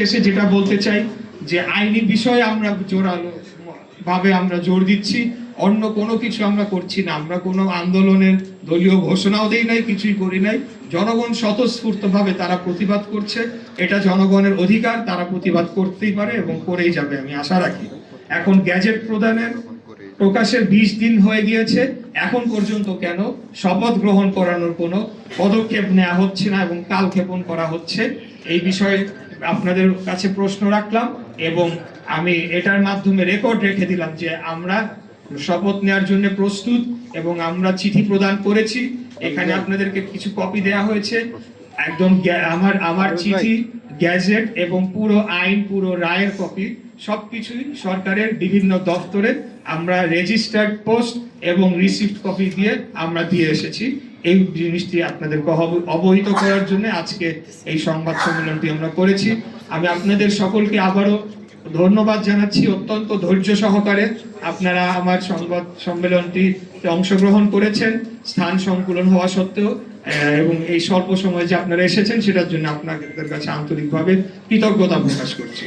শেষে যেটা বলতে চাই যে আইনি বিষয়ে আমরা জোরালো ভাবে আমরা জোর দিচ্ছি, অন্য কোনো কিছু আমরা করছি না। আমরা কোনো আন্দোলনের দলীয় ঘোষণাও দেই নাই, কিছুই করি নাই। জনগণ স্বতঃস্ফূর্ত ভাবে তারা প্রতিবাদ করছে। এটা জনগণের অধিকার, তারা প্রতিবাদ করতেই পারে এবং করেই যাবে, আমি আশা রাখি। এখন গ্যাজেট প্রদানের প্রকাশের বিশ দিন হয়ে গিয়েছে। এখন পর্যন্ত কেন শপথ গ্রহণ করানোর কোনো পদক্ষেপ নেওয়া হচ্ছে না এবং কালক্ষেপণ করা হচ্ছে। এই বিষয়ে আপনাদের কাছে প্রশ্ন রাখলাম এবং আমি এটার মাধ্যমে রেকর্ড রেখে দিলাম যে আমরা শপথ নেওয়ার জন্য প্রস্তুত এবং আমরা চিঠি প্রদান করেছি। এখানে আপনাদেরকে কিছু কপি দেওয়া হয়েছে। একদম আমার আমার চিঠি গ্যাজেট এবং পুরো আইন পুরো রায়ের কপি সবকিছুই সরকারের বিভিন্ন দপ্তরে আমরা রেজিস্টার্ড পোস্ট এবং রিসিপ্ট কপি দিয়ে আমরা দিয়ে এসেছি। এই জিনিসটি আপনাদেরকে অবহিত করার জন্য আজকে এই সংবাদ সম্মেলনটি আমরা করেছি। আমি আপনাদের সকলকে আবারও ধন্যবাদ জানাচ্ছি। অত্যন্ত ধৈর্য সহকারে আপনারা আমার সংবাদ সম্মেলনটি অংশগ্রহণ করেছেন। স্থান সংকুলন হওয়া সত্ত্বেও এবং এই স্বল্প সময়ে যে আপনারা এসেছেন, সেটার জন্য আপনাদের কাছে আন্তরিকভাবে কৃতজ্ঞতা প্রকাশ করছি।